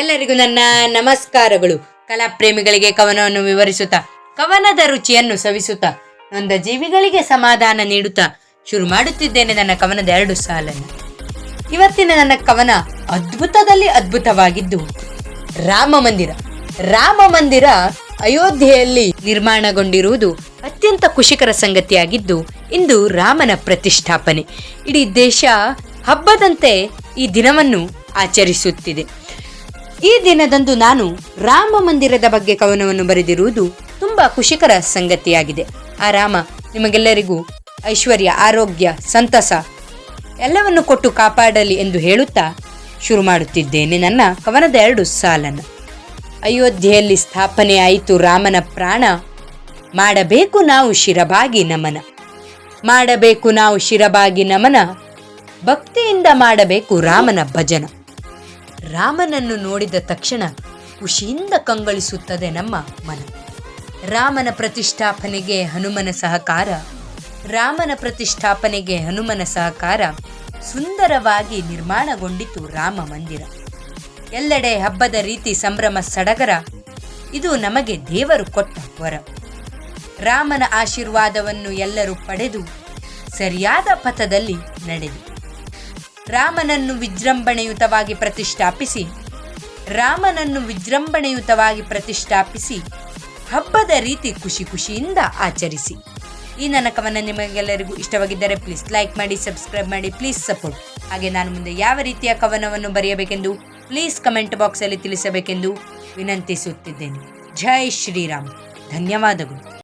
ಎಲ್ಲರಿಗೂ ನನ್ನ ನಮಸ್ಕಾರಗಳು. ಕಲಾ ಪ್ರೇಮಿಗಳಿಗೆ ಕವನವನ್ನು ವಿವರಿಸುತ್ತಾ, ಕವನದ ರುಚಿಯನ್ನು ಸವಿಸುತ್ತಾ, ನೊಂದ ಜೀವಿಗಳಿಗೆ ಸಮಾಧಾನ ನೀಡುತ್ತಾ ಶುರು ಮಾಡುತ್ತಿದ್ದೇನೆ ನನ್ನ ಕವನದ ಎರಡು ಸಾಲನ್ನು. ಇವತ್ತಿನ ನನ್ನ ಕವನ ಅದ್ಭುತದಲ್ಲಿ ಅದ್ಭುತವಾಗಿದ್ದು, ರಾಮ ಮಂದಿರ. ರಾಮ ಮಂದಿರ ಅಯೋಧ್ಯೆಯಲ್ಲಿ ನಿರ್ಮಾಣಗೊಂಡಿರುವುದು ಅತ್ಯಂತ ಖುಷಿಕರ ಸಂಗತಿಯಾಗಿದ್ದು, ಇಂದು ರಾಮನ ಪ್ರತಿಷ್ಠಾಪನೆ. ಇಡೀ ದೇಶ ಹಬ್ಬದಂತೆ ಈ ದಿನವನ್ನು ಆಚರಿಸುತ್ತಿದೆ. ಈ ದಿನದಂದು ನಾನು ರಾಮ ಮಂದಿರದ ಬಗ್ಗೆ ಕವನವನ್ನು ಬರೆದಿರುವುದು ತುಂಬಾ ಖುಷಿಕರ ಸಂಗತಿಯಾಗಿದೆ. ಆ ರಾಮ ನಿಮಗೆಲ್ಲರಿಗೂ ಐಶ್ವರ್ಯ, ಆರೋಗ್ಯ, ಸಂತಸ ಎಲ್ಲವನ್ನು ಕೊಟ್ಟು ಕಾಪಾಡಲಿ ಎಂದು ಹೇಳುತ್ತಾ ಶುರು ಮಾಡುತ್ತಿದ್ದೇನೆ ನನ್ನ ಕವನದ ಎರಡು ಸಾಲನ್ನು. ಅಯೋಧ್ಯೆಯಲ್ಲಿ ಸ್ಥಾಪನೆ ಆಯಿತು ರಾಮನ ಪ್ರಾಣ. ಮಾಡಬೇಕು ನಾವು ಶಿರಬಾಗಿ ನಮನ. ಮಾಡಬೇಕು ನಾವು ಶಿರಬಾಗಿ ನಮನ. ಭಕ್ತಿಯಿಂದ ಮಾಡಬೇಕು ರಾಮನ ಭಜನ. ರಾಮನನ್ನು ನೋಡಿದ ತಕ್ಷಣ ಖುಷಿಯಿಂದ ಕಂಗೊಳಿಸುತ್ತದೆ ನಮ್ಮ ಮನ. ರಾಮನ ಪ್ರತಿಷ್ಠಾಪನೆಗೆ ಹನುಮನ ಸಹಕಾರ, ರಾಮನ ಪ್ರತಿಷ್ಠಾಪನೆಗೆ ಹನುಮನ ಸಹಕಾರ ಸುಂದರವಾಗಿ ನಿರ್ಮಾಣಗೊಂಡಿತು ರಾಮ ಮಂದಿರ. ಎಲ್ಲೆಡೆ ಹಬ್ಬದ ರೀತಿ ಸಂಭ್ರಮ ಸಡಗರ, ಇದು ನಮಗೆ ದೇವರು ಕೊಟ್ಟ ವರ. ರಾಮನ ಆಶೀರ್ವಾದವನ್ನು ಎಲ್ಲರೂ ಪಡೆದು ಸರಿಯಾದ ಪಥದಲ್ಲಿ ನಡೆದು ರಾಮನನ್ನು ವಿಜೃಂಭಣೆಯುತವಾಗಿ ಪ್ರತಿಷ್ಠಾಪಿಸಿ, ರಾಮನನ್ನು ವಿಜೃಂಭಣೆಯುತವಾಗಿ ಪ್ರತಿಷ್ಠಾಪಿಸಿ, ಹಬ್ಬದ ರೀತಿ ಖುಷಿ ಖುಷಿಯಿಂದ ಆಚರಿಸಿ. ಈ ನನ್ನ ಕವನ ನಿಮಗೆಲ್ಲರಿಗೂ ಇಷ್ಟವಾಗಿದ್ದರೆ ಪ್ಲೀಸ್ ಲೈಕ್ ಮಾಡಿ ಸಬ್ಸ್ಕ್ರೈಬ್ ಮಾಡಿ ಪ್ಲೀಸ್ ಸಪೋರ್ಟ್ ಹಾಗೆ ನಾನು ಮುಂದೆ ಯಾವ ರೀತಿಯ ಕವನವನ್ನು ಬರೆಯಬೇಕೆಂದು ಪ್ಲೀಸ್ ಕಮೆಂಟ್ ಬಾಕ್ಸಲ್ಲಿ ತಿಳಿಸಬೇಕೆಂದು ವಿನಂತಿಸುತ್ತಿದ್ದೇನೆ. ಜೈ ಶ್ರೀರಾಮ್. ಧನ್ಯವಾದಗಳು.